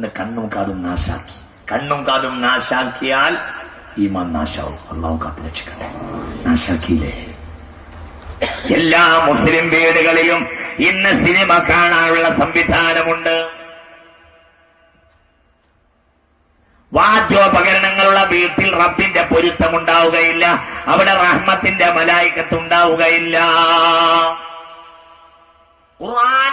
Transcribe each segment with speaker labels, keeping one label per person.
Speaker 1: ഇന്ന് കണ്ണും കാതും നാശാക്കി കണ്ണും കാതും നാശാക്കിയാൽ ഈമാൻ നാശാവും അള്ളാഹു കാത്തു രക്ഷിക്കട്ടെ നാശാക്കിയില്ലേ എല്ലാ മുസ്ലിം വീടുകളിലും ഇന്ന് സിനിമ കാണാനുള്ള സംവിധാനമുണ്ട് വാദ്യോപകരണങ്ങളുള്ള വീട്ടിൽ റബ്ബിന്റെ പൊരുത്തമുണ്ടാവുകയില്ല അവിടെ റഹ്മത്തിന്റെ മലായിക്കത്ത് ഉണ്ടാവുകയില്ല ഖുർആൻ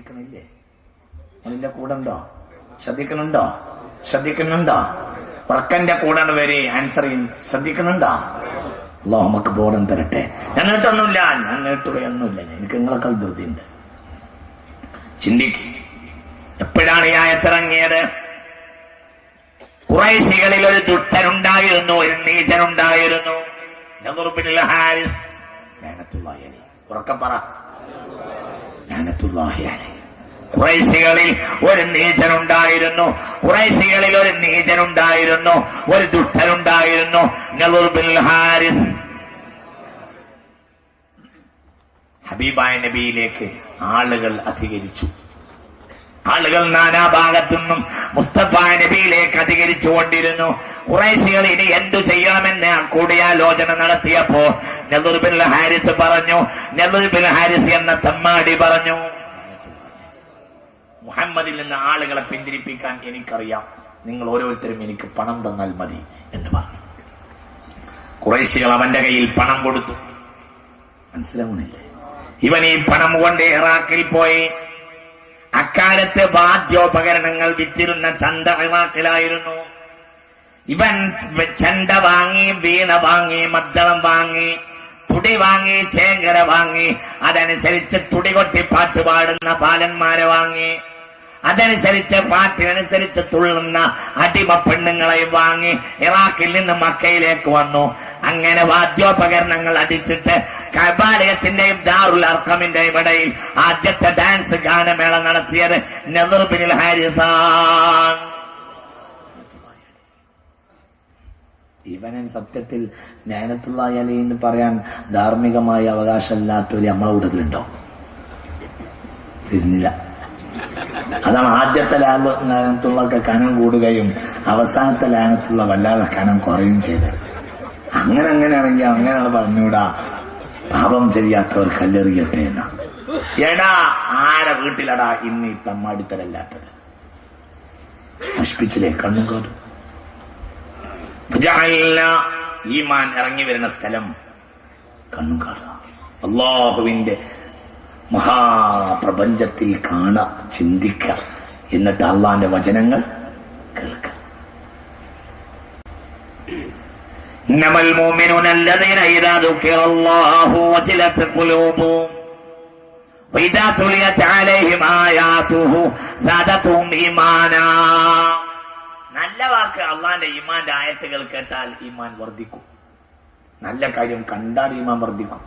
Speaker 1: ശ്രദ്ധിക്കണില്ലേ അതിന്റെ കൂടെ ഉണ്ടോ ശ്രദ്ധിക്കണുണ്ടോ ശ്രദ്ധിക്കുന്നുണ്ടോ ഉറക്കന്റെ കൂടെ വരെ ആൻസർ ചെയ്യും ശ്രദ്ധിക്കണുണ്ടോ അല്ലോ നമുക്ക് ബോധം തരട്ടെ ഞാൻ നീട്ടൊന്നുമില്ല ഞാൻ നീട്ടുകയൊന്നുമില്ല എനിക്ക് നിങ്ങളൊക്കെ ധൃതിയുണ്ട് ചിന്തിക്കും എപ്പോഴാണ് ഈ ആയത്തിറങ്ങിയത് കുറേശികളിൽ ഒരു ദുട്ടനുണ്ടായിരുന്നു ഒരു നീചനുണ്ടായിരുന്നു ഉറക്കം പറ കുറേശികളിൽ ഒരു നീചനുണ്ടായിരുന്നു കുറേശികളിൽ ഒരു നീചനുണ്ടായിരുന്നു ഒരു ദുഷ്ടനുണ്ടായിരുന്നു ഹബീബായ നബിയിലേക്ക് ആളുകൾ അധികരിച്ചു ആളുകൾ നാനാഭാഗത്തുനിന്നും മുസ്തഫായ നബിയിലേക്ക് അധികരിച്ചുകൊണ്ടിരുന്നു കൊണ്ടിരുന്നു കുറേശികൾ ഇനി എന്തു ചെയ്യണമെന്ന് കൂടിയാലോചന നടത്തിയപ്പോ നെല്ലുബിൻ ഹാരിസ് പറഞ്ഞു നെല്ലുബിൻ ഹാരിസ് എന്ന തമ്മാടി പറഞ്ഞു മുഹമ്മദിൽ നിന്ന് ആളുകളെ പിന്തിരിപ്പിക്കാൻ എനിക്കറിയാം നിങ്ങൾ ഓരോരുത്തരും എനിക്ക് പണം തന്നാൽ മതി എന്ന് പറഞ്ഞു കുറേശികൾ അവന്റെ കയ്യിൽ പണം കൊടുത്തു മനസ്സിലാവുന്നില്ലേ ഇവൻ ഈ പണം കൊണ്ട് ഇറാഖിൽ പോയി അക്കാലത്ത് വാദ്യോപകരണങ്ങൾ വിറ്റിരുന്ന ചന്ത ഇറാഖിലായിരുന്നു ഇവൻ ചന്ത വാങ്ങി വീണ വാങ്ങി മദ്ദളം വാങ്ങി തുടി വാങ്ങി ചേങ്കര വാങ്ങി അതനുസരിച്ച് തുടി കൊട്ടി പാട്ട് പാടുന്ന ബാലന്മാരെ വാങ്ങി അതനുസരിച്ച് പാട്ടിനനുസരിച്ച് തുള്ളുന്ന അടിമ പെണ്ണുങ്ങളെ വാങ്ങി ഇറാഖിൽ നിന്ന് മക്കയിലേക്ക് വന്നു അങ്ങനെ വാദ്യോപകരണങ്ങൾ അടിച്ചിട്ട് കബാലയത്തിന്റെയും ദാറുൽ അർക്കമിന്റെയും ഇടയിൽ ആദ്യത്തെ ഡാൻസ് ഗാനമേള നടത്തിയത് നെതിർബിനിൽ ഹാരിസാൻ ഇവനൻ സത്യത്തിൽ ജ്ഞാനത്തുള്ള അലി എന്ന് പറയാൻ ധാർമ്മികമായ ഒരു നമ്മളെ കൂട്ടത്തിലുണ്ടോ തിരുന്നില്ല അതാണ് ആദ്യത്തെ ലാനത്തുള്ളൊക്കെ കനം കൂടുകയും അവസാനത്തെ ലാനത്തുള്ള വല്ലാതെ കനം കുറയും ചെയ്തത് അങ്ങനെ അങ്ങനെയാണെങ്കിൽ അങ്ങനെയാണ് പറഞ്ഞുകൂടാ പാപം ചെയ്യാത്തവർ കല്ലെറിയട്ടെ എന്നാ എടാ ആരെ വീട്ടിലടാ ഇന്ന് ഈ തമ്മാടിത്തരല്ലാത്തത് നശിപ്പിച്ചില്ലേ കണ്ണും കോരും ഈമാൻ ഇറങ്ങി വരുന്ന സ്ഥലം കണ്ണും കാണുക അള്ളാഹുവിന്റെ മഹാപ്രപഞ്ചത്തിൽ കാണ ചിന്തിക്ക എന്നിട്ട് അള്ളാന്റെ വചനങ്ങൾ കേൾക്കുക إنما നല്ല വാക്ക് അള്ളാന്റെ ഈമാന്റെ ആയത്തുകൾ കേട്ടാൽ ഈമാൻ വർദ്ധിക്കും നല്ല കാര്യം കണ്ടാൽ ഈമാൻ വർദ്ധിക്കും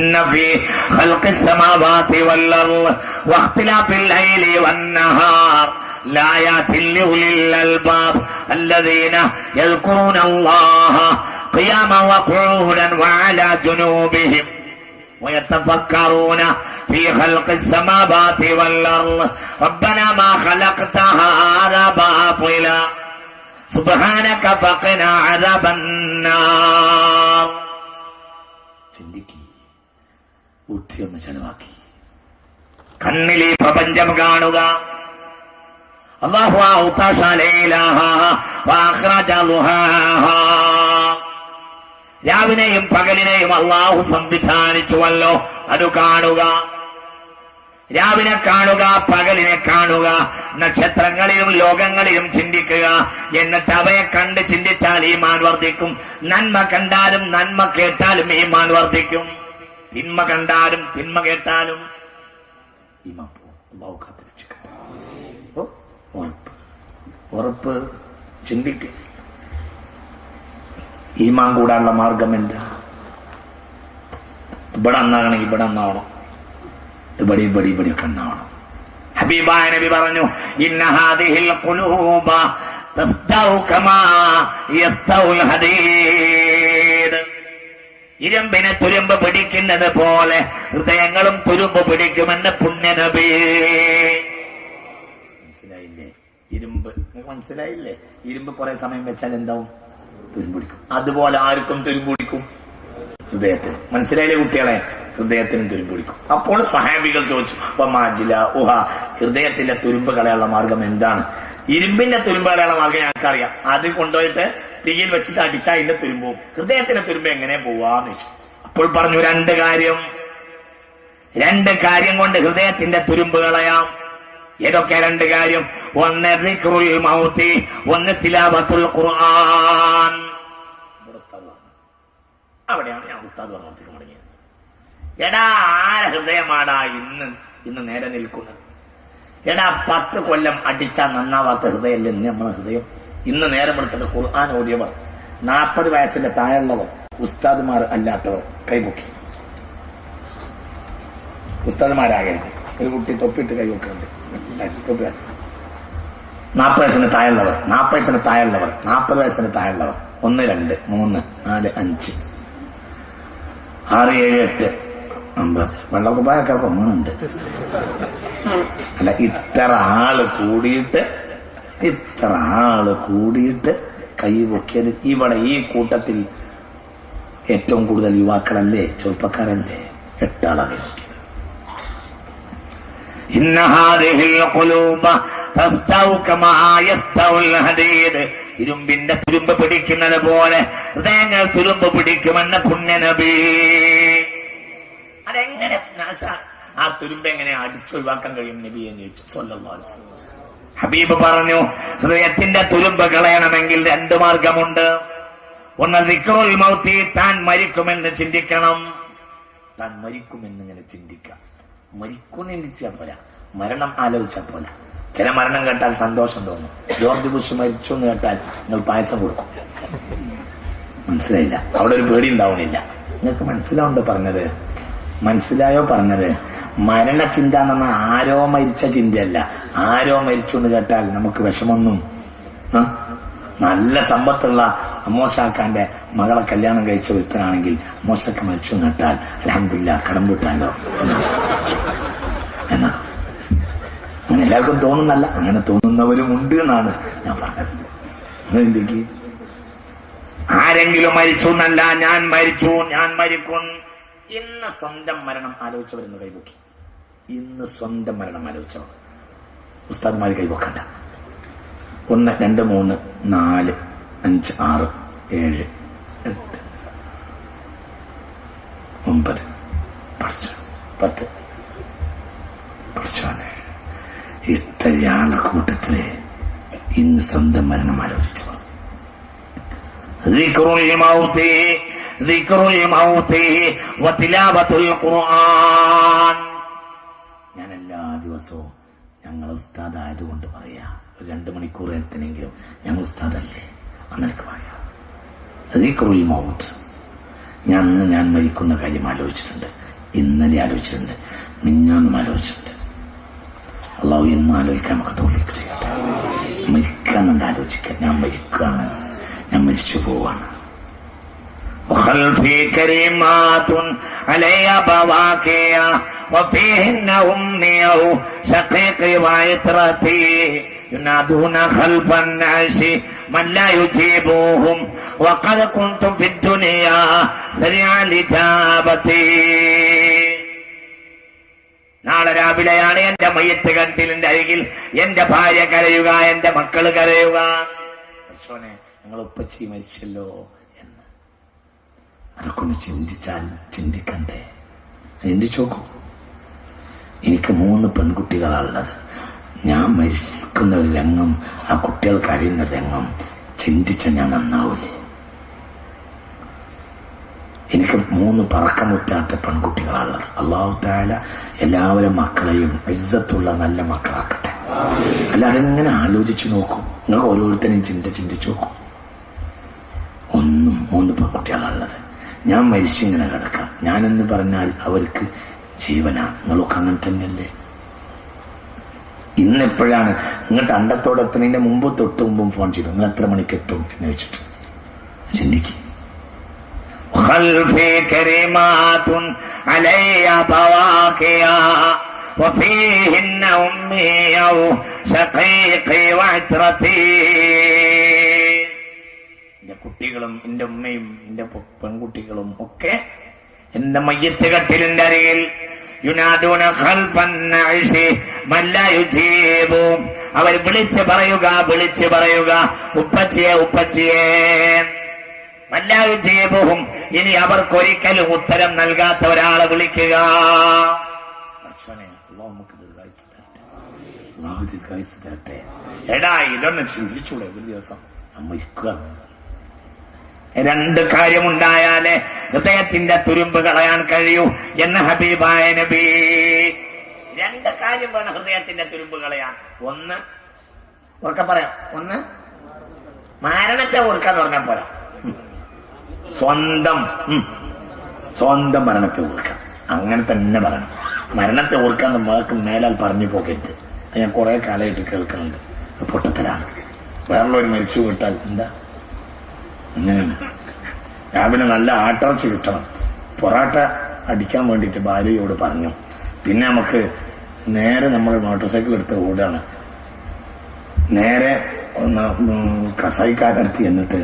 Speaker 1: إن في خلق السماوات والأرض واختلاف الليل والنهار لآيات لأولي الألباب الذين يذكرون الله قياما وقعودا وعلى جنوبهم ويتفكرون في خلق السماوات والأرض ربنا ما خلقت هذا باطلا سبحانك فقنا عذاب النار ചിന്തിക്കി ബുദ്ധിയൊന്ന് ചെലവാക്കി കണ്ണിലെ പ്രപഞ്ചം കാണുക അള്ളാഹു ആ രാവിനെയും പകലിനെയും അള്ളാഹു സംവിധാനിച്ചുവല്ലോ അത് കാണുക രാവിലെ കാണുക പകലിനെ കാണുക നക്ഷത്രങ്ങളിലും ലോകങ്ങളിലും ചിന്തിക്കുക എന്നിട്ട് അവയെ കണ്ട് ചിന്തിച്ചാൽ ഈമാൻ വർദ്ധിക്കും നന്മ കണ്ടാലും നന്മ കേട്ടാലും ഈമാൻ വർദ്ധിക്കും തിന്മ കണ്ടാലും തിന്മ കേട്ടാലും ഉറപ്പ് ചിന്തിക്കും ഈമാൻ കൂടാനുള്ള മാർഗം എന്താ ഇവിടെ അന്നാകണം ഇവിടെ അന്നാവണം ഇവിടെ ഇവിടെ ഇവിടെ കണ്ണാണ് ഹബീബായ നബി പറഞ്ഞു ഇന്നഹാദിഹിൽ ഖുലൂബ തസ്തൗ കമാ യസ്തൗൽ ഹദീദ് ഇരമ്പിനെ തുരുമ്പ് പിടിക്കുന്നത് പോലെ ഹൃദയങ്ങളും തുരുമ്പ് പിടിക്കുമെന്ന് പുണ്യനബി മനസ്സിലായില്ലേ ഇരുമ്പ് മനസ്സിലായില്ലേ ഇരുമ്പ് കുറെ സമയം വെച്ചാൽ എന്താവും തുരുമ്പ് പിടിക്കും അതുപോലെ ആർക്കും തുരുമ്പ് പിടിക്കും ഹൃദയത്തിൽ മനസ്സിലായില്ലേ കുട്ടികളെ ഹൃദയത്തിന് തുരുമ്പ് പിടിക്കും അപ്പോൾ സഹാബികൾ ചോദിച്ചു മാജില ഊഹ ഹൃദയത്തിന്റെ തുരുമ്പ് കളയാനുള്ള മാർഗം എന്താണ് ഇരുമ്പിന്റെ തുരുമ്പ് കളയാനുള്ള മാർഗം ഞങ്ങൾക്കറിയാം അത് കൊണ്ടുപോയിട്ട് തീയിൽ വെച്ചിട്ട് അടിച്ചാൽ അതിന്റെ തുരുമ്പും ഹൃദയത്തിന്റെ തുരുമ്പ് എങ്ങനെ പോവാന്ന് വെച്ചു അപ്പോൾ പറഞ്ഞു രണ്ട് കാര്യം രണ്ട് കാര്യം കൊണ്ട് ഹൃദയത്തിന്റെ തുരുമ്പ് കളയാം ഏതൊക്കെ രണ്ട് കാര്യം ഒന്ന് മൗത്തി ഒന്ന് തിലാവത്തുൽ ഖുർആൻ അവിടെയാണ് ഞാൻ ഉസ്താദ് പറഞ്ഞത് എടാ ആര ഹൃദയമാടാ ഇന്ന് ഇന്ന് നേരെ നിൽക്കുന്നത് എടാ പത്ത് കൊല്ലം അടിച്ചാൽ നന്നാവാത്ത ഹൃദയമല്ലേ നമ്മളെ ഹൃദയം ഇന്ന് നേരം എടുത്തത് ഖുർആൻ ഓടിയവർ നാൽപ്പത് വയസ്സിന്റെ താഴെയുള്ളവർ ഉസ്താദ്മാർ അല്ലാത്തവർ കൈപൊക്കി ഉസ്താദുമാരാകരുത് ഒരു കുട്ടി തൊപ്പിട്ട് കൈവെക്കുന്നുണ്ട് തൊപ്പി വെച്ച് നാൽപ്പത് വയസ്സിന് താഴെയുള്ളവർ നാൽപ്പത് വയസ്സിന് താഴെയുള്ളവർ നാൽപ്പത് വയസ്സിന് താഴെയുള്ളവർ ഒന്ന് രണ്ട് മൂന്ന് നാല് അഞ്ച് ആറ് ഏഴ് എട്ട് വെള്ളക്കുപ്പായൊക്കെ ഒന്നുണ്ട് അല്ല ഇത്ര ആള് കൂടിയിട്ട് ഇത്ര ആള് കൂടിയിട്ട് കൈ പൊക്കിയത് ഇവിടെ ഈ കൂട്ടത്തിൽ ഏറ്റവും കൂടുതൽ യുവാക്കളല്ലേ ചെറുപ്പക്കാരല്ലേ എട്ടാളെ ഇരുമ്പിന്റെ തുരുമ്പ് പിടിക്കുന്നത് പോലെ ഹൃദയങ്ങൾ തുരുമ്പ് പിടിക്കുമെന്ന് പുണ്യനബീ ആയിഷ ആ തുരുമ്പ് എങ്ങനെ അടിച്ചൊഴിവാക്കാൻ കഴിയും നബി എന്ന് ചോദിച്ചു വസല്ലം ഹബീബ് പറഞ്ഞു ഹൃദയത്തിന്റെ തുരുമ്പ് കളയണമെങ്കിൽ രണ്ട് മാർഗമുണ്ട് ഒന്ന് നിക്കറുൽ മൗത്തി താൻ മരിക്കുമെന്ന് ചിന്തിക്കണം താൻ മരിക്കുമെന്ന് ഇങ്ങനെ ചിന്തിക്കാം മരിക്കുന്നിച്ചാ പോരാ മരണം ആലോചിച്ചാ പോരാ ചില മരണം കേട്ടാൽ സന്തോഷം തോന്നും ജോർജ് ബുഷ് മരിച്ചു എന്ന് കേട്ടാൽ നിങ്ങൾ പായസം കൊടുക്കും മനസ്സിലായില്ല അവിടെ ഒരു പേടി ഉണ്ടാവണില്ല നിങ്ങൾക്ക് മനസ്സിലാവുണ്ടോ പറഞ്ഞത് മനസ്സിലായോ പറഞ്ഞത് മരണചിന്ത എന്ന് പറഞ്ഞാൽ ആരോ മരിച്ച ചിന്തയല്ല ആരോ മരിച്ചു എന്ന് കേട്ടാൽ നമുക്ക് വിഷമൊന്നും നല്ല സമ്പത്തുള്ള അമോശാക്കാന്റെ മകളെ കല്യാണം കഴിച്ച വിത്തനാണെങ്കിൽ അമോശാക്ക മരിച്ചു എന്ന് കേട്ടാൽ അലഹമില്ല കടം വിട്ടാലോ എന്നാ അങ്ങനെ എല്ലാവർക്കും തോന്നുന്നല്ല അങ്ങനെ തോന്നുന്നവരും ഉണ്ട് എന്നാണ് ഞാൻ പറഞ്ഞത് ആരെങ്കിലും മരിച്ചു എന്നല്ല ഞാൻ മരിച്ചു ഞാൻ മരിക്കും ഇന്ന് സ്വന്തം മരണം ആലോചിച്ചവരെന്ന് കൈവോക്കി ഇന്ന് സ്വന്തം മരണം ആലോചിച്ചവർ ഉസ്താദ്മാർ കൈവോക്കണ്ട ഒന്ന് രണ്ട് മൂന്ന് നാല് അഞ്ച് ആറ് ഏഴ് എട്ട് ഒമ്പത് പത്ത് പത്ത് പഠിച്ചോനെ ഇത്രയാളെ കൂട്ടത്തില് ഇന്ന് സ്വന്തം മരണം ആലോചിച്ചു ഞാൻ എല്ലാ ദിവസവും ഞങ്ങൾ ഉസ്താദ് ആയതുകൊണ്ട് പറയാ ഒരു രണ്ട് മണിക്കൂർ നേരത്തിനെങ്കിലും ഞങ്ങൾ ഉസ്താദല്ലേ അന്നെനിക്ക് പറയാം ദീക്കറുൽ ഞാൻ അന്ന് ഞാൻ മരിക്കുന്ന കാര്യം ആലോചിച്ചിട്ടുണ്ട് ഇന്നലെ ആലോചിച്ചിട്ടുണ്ട് മിഞ്ഞാന്നും ആലോചിച്ചിട്ടുണ്ട് അള്ളാഹു എന്നും ആലോചിക്കാൻ നമുക്ക് തോന്നിയൊക്കെ ചെയ്യട്ടെ മരിക്കാന്നുണ്ട് ആലോചിക്കാൻ ഞാൻ മരിക്കുകയാണ് ഞാൻ മരിച്ചു പോവാണ് وخلفي كريمات علي بواكيا وفيهن أمي أو شقيقي وعطرتي ينادون خلف الناس من لا يجيبوهم وقد كنت في الدنيا سريع لجابتي നാളെ രാവിലെയാണ് എന്റെ മയ്യത്ത് കണ്ടിലിന്റെ അരികിൽ എന്റെ ഭാര്യ കരയുക എന്റെ മക്കൾ കരയുക നിങ്ങൾ ഉപ്പച്ചി മരിച്ചല്ലോ അതൊക്കെ ചിന്തിച്ചാൽ ചിന്തിക്കണ്ടേ ചിന്തിച്ചു നോക്കൂ എനിക്ക് മൂന്ന് പെൺകുട്ടികളാണുള്ളത് ഞാൻ മരിക്കുന്ന ഒരു രംഗം ആ കുട്ടികൾക്ക് അറിയുന്ന രംഗം ചിന്തിച്ച ഞാൻ നന്നാവൂലേ എനിക്ക് മൂന്ന് പറക്കമുറ്റാത്ത പെൺകുട്ടികളാണുള്ളത് അള്ളാഹു താല എല്ലാവരും മക്കളെയും ഇജ്ജത്തുള്ള നല്ല മക്കളാക്കട്ടെ അല്ല ഇങ്ങനെ ആലോചിച്ചു നോക്കും നിങ്ങൾ ഓരോരുത്തരെയും ചിന്ത ചിന്തിച്ചു നോക്കും ഒന്നും മൂന്ന് പെൺകുട്ടികളാണുള്ളത് ഞാൻ മരിച്ചിങ്ങനെ കിടക്കാം ഞാനെന്ന് പറഞ്ഞാൽ അവർക്ക് ജീവനാണ് നിങ്ങളൊക്കെ അങ്ങനെ തന്നെയല്ലേ ഇന്നെപ്പോഴാണ് ഇങ്ങോട്ട് അണ്ടത്തോടെ എത്തുന്നതിന്റെ മുമ്പ് തൊട്ട് മുമ്പും ഫോൺ ചെയ്തു നിങ്ങൾ എത്ര മണിക്ക് എത്തും എന്ന് വെച്ചിട്ട് ചിന്തിക്കും وفيهن أمي أو شقيقي وعترتي കുട്ടികളും എന്റെ ഉമ്മയും എന്റെ പെൺകുട്ടികളും ഒക്കെ എന്റെ മയ്യത്ത് കട്ടിലിന്റെ അരികിൽ അവർ വിളിച്ച് പറയുക വിളിച്ച് പറയുക ഉപ്പച്ചിയേ ഉപ്പച്ചയെ മല്ലായുജീബും ഇനി അവർക്കൊരിക്കലും ഉത്തരം നൽകാത്ത ഒരാളെ വിളിക്കുക എടാ ഇതൊന്ന് ചിന്തിച്ചൂടെ ഒരു ദിവസം നമ്മ ഇരിക്കുക രണ്ട് കാര്യമുണ്ടായാലേ ഹൃദയത്തിന്റെ തുരുമ്പ് കളയാൻ കഴിയൂ എന്ന് ഹബീബായ നബി രണ്ട് കാര്യം വേണം ഹൃദയത്തിന്റെ തുരുമ്പ് കളയാൻ ഒന്ന് ഉറക്ക പറയാം ഒന്ന് മരണത്തെ ഓർക്കാന്ന് പറഞ്ഞാൽ പോരാ സ്വന്തം സ്വന്തം മരണത്തെ ഓർക്കാം അങ്ങനെ തന്നെ പറയണം മരണത്തെ ഓർക്കാൻ നമ്മൾക്ക് മേലാൽ പറഞ്ഞു പോകരുത് ഞാൻ കുറെ കാലമായിട്ട് കേൾക്കുന്നുണ്ട് പൊട്ടത്തരാണ് വേറുള്ളവർ മരിച്ചു വിട്ടാൽ എന്താ അങ്ങനെയാണ് രാവിലെ നല്ല ആട്ടിറച്ചി കിട്ടണം പൊറാട്ട അടിക്കാൻ വേണ്ടിയിട്ട് ഭാര്യയോട് പറഞ്ഞു പിന്നെ നമുക്ക് നേരെ നമ്മൾ മോട്ടോർ സൈക്കിൾ എടുത്ത് ഓടാണ് നേരെ കസൈക്കാരത്തി എന്നിട്ട്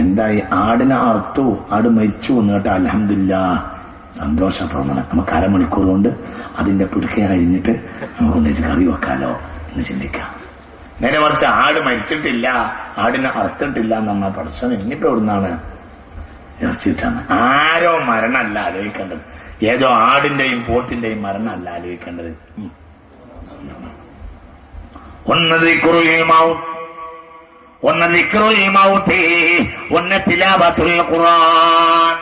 Speaker 1: എന്തായി ആടിനെ അർത്തു ആട് മരിച്ചു എന്നിട്ട് അലഹമില്ല സന്തോഷ പ്രവണന നമുക്ക് അരമണിക്കൂർ കൊണ്ട് അതിന്റെ പിടുക്ക കഴിഞ്ഞിട്ട് നമുക്ക് കറി വെക്കാലോ എന്ന് ചിന്തിക്കാം നേരെ മറിച്ച് ആട് മരിച്ചിട്ടില്ല ആടിനെ അറുത്തിട്ടില്ല എന്നാണ് പഠിച്ചത് ഇനിയിപ്പോ എവിടുന്നാണ് ഇറച്ചിട്ടാണ് ആരോ മരണമല്ല ആലോചിക്കേണ്ടത് ഏതോ ആടിന്റെയും പോത്തിന്റെയും മരണമല്ല ആലോചിക്കേണ്ടത് ഒന്നത് കുറയുമാവും ഒന്ന് നിക്രുമാവൂത്തേ ഒന്ന് തിലാബത്തുൽ ഖുർആൻ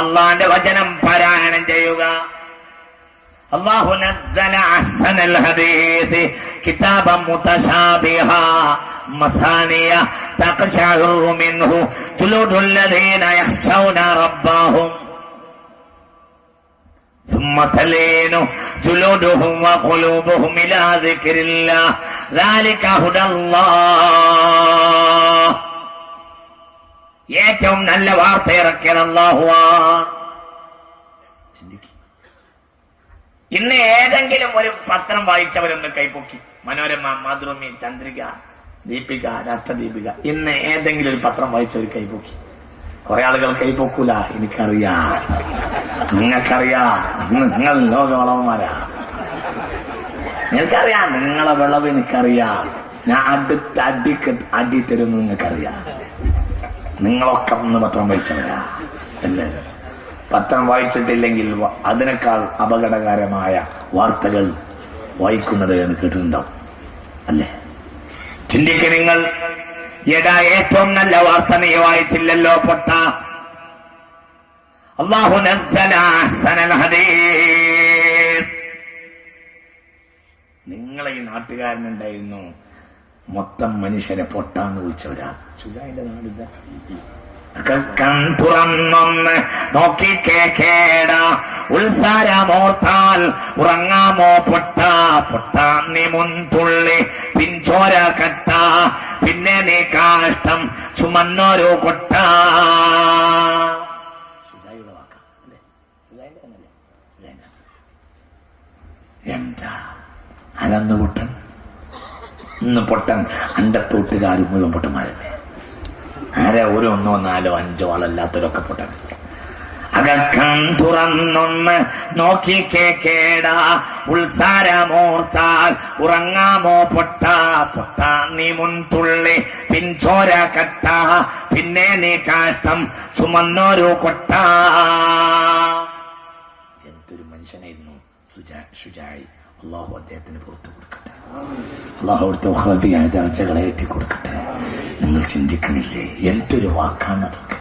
Speaker 1: അള്ളാന്റെ വചനം പാരായണം ചെയ്യുക الله نزل احسن الحديث كتابا متشابها مثانية تقشعر منه جلود الذين يخشون ربهم ثم تلين جلودهم وقلوبهم إلى ذكر الله ذلك هدى الله ഏറ്റവും നല്ല വാർത്ത الله അള്ളാഹുവാണ് ഇന്ന് ഏതെങ്കിലും ഒരു പത്രം വായിച്ചവരൊന്ന് കൈപ്പൊക്കി മനോരമ മാതൃമി ചന്ദ്രിക ദീപിക രാഷ്ട്രദീപിക ഇന്ന് ഏതെങ്കിലും ഒരു പത്രം വായിച്ചവർ കൈപ്പൊക്കി കുറെ ആളുകൾ കൈപ്പൊക്കൂല എനിക്കറിയാ നിങ്ങൾക്കറിയാ നിങ്ങൾ ലോകവളവന്മാരാ നിങ്ങൾക്കറിയാ നിങ്ങളെ വിളവ് എനിക്കറിയാ ഞാൻ അടുത്ത അടിക്ക് അടി തരുന്നു നിങ്ങൾക്കറിയാ നിങ്ങളൊക്കെ ഒന്ന് പത്രം വായിച്ചവരാ എല്ലാവരും പത്രം വായിച്ചിട്ടില്ലെങ്കിൽ അതിനേക്കാൾ അപകടകരമായ വാർത്തകൾ വായിക്കുന്നത് എന്ന് കേട്ടിട്ടുണ്ടാവും അല്ലേ ചിന്തിക്ക് നിങ്ങൾ എടാ ഏറ്റവും നല്ല വാർത്ത നീ വായിച്ചില്ലല്ലോ പൊട്ട അള്ളാഹു നിങ്ങളെ ഈ നാട്ടുകാരനുണ്ടായിരുന്നു മൊത്തം മനുഷ്യരെ പൊട്ടാന്ന് വിളിച്ച ഒരാൾ സുജാന്റെ നാടിതാ കൺ തുറന്നൊന്ന് നോക്കിക്കേ കേട ഉത്സാരമോർത്താൽ ഉറങ്ങാമോ പൊട്ട പൊട്ടാ നീ മുൻതുള്ളി പിൻചോര കട്ട പിന്നെ നീ കാഷ്ടം ചുമന്നൊരു കൊട്ട എന്താ അരന്ന് പൊട്ടൻ ഇന്ന് പൊട്ടൻ അന്റെ തൊട്ടുകാരും മുഴുവൻ പൊട്ടുമാരുന്നേ ഒരു ഒന്നോ നാലോ അഞ്ചോ ആളല്ലാത്തവരൊക്കെ പോട്ടെ അകക്കം തുറന്നൊന്ന് കേടാ ഉത്സാരമോർത്താൽ ഉറങ്ങാമോ പൊട്ട പൊട്ട നീ മുൻതുള്ളി പിൻചോര കട്ട പിന്നെ നീ കാഷ്ടം ചുമന്നൊരു കൊട്ടാ എന്തൊരു മനുഷ്യനായിരുന്നു സുജാ ശുചായി അള്ളാഹു അദ്ദേഹത്തിന് പുറത്തു കൊടുക്കട്ടെ അള്ളാഹു അവിടുത്തെ ഉഹ്റബിയായ ദർജകളെ ഏറ്റി കൊടുക്കട്ടെ നിങ്ങൾ ചിന്തിക്കണില്ലേ എന്തൊരു വാക്കാണ് അതൊക്കെ